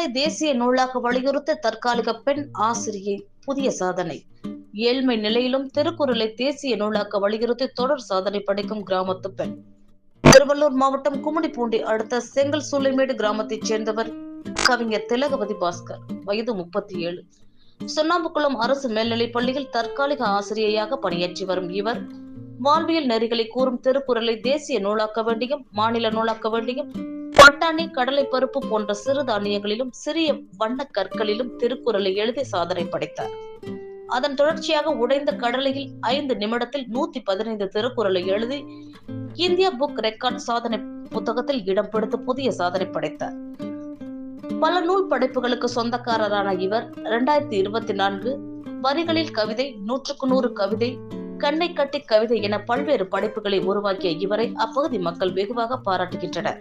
திருக்குறளை தேசிய நூலாக வலியுறுத்த தற்காலிக பெண் ஆசிரியை புதிய சாதனை. ஏழ்மை நிலையிலும் திருக்குறளை தேசிய நூலாக வலியுறுத்தி தொடர் சாதனை படைக்கும் கிராமத்து பெண். திருவள்ளூர் மாவட்டம் கும்மிடிப்பூண்டி அடுத்த செங்கல் சூளைமேடு கிராமத்தைச் சேர்ந்தவர் கவிஞர் திலகவதி பாஸ்கர் வயது முப்பத்தி ஏழு சுண்ணாம்புக்குளம் அரசு மேல்நிலைப் பள்ளியில் தற்காலிக ஆசிரியையாக பணியாற்றி வரும் இவர் வாழ்வியல் நெறிகளை கூறும் திருக்குறளை தேசிய நூலாக்க வேண்டியும் மாநில நூலாக்க வேண்டியும் பட்டாணி கடலை பருப்பு போன்ற சிறு தானியங்களிலும் சிறிய வண்ண கற்களிலும் திருக்குறளை எழுதி சாதனை படைத்தார். அதன் தொடர்ச்சியாக உடைந்த கடலையில் ஐந்து நிமிடத்தில் நூத்தி பதினைந்து திருக்குறளை எழுதி இந்தியா புக் ரெக்கார்ட் சாதனை புத்தகத்தில் இடம் பிடித்து புதிய சாதனை படைத்தார். பல நூல் படைப்புகளுக்கு சொந்தக்காரரான இவர் இரண்டாயிரத்தி இருபத்தி நான்கு வரிகளில் கவிதை நூற்றுக்கு நூறு கவிதை கண்ணை கட்டி கவிதை என பல்வேறு படைப்புகளை உருவாக்கிய இவரை அப்பகுதி மக்கள் வெகுவாக பாராட்டுகின்றனர்.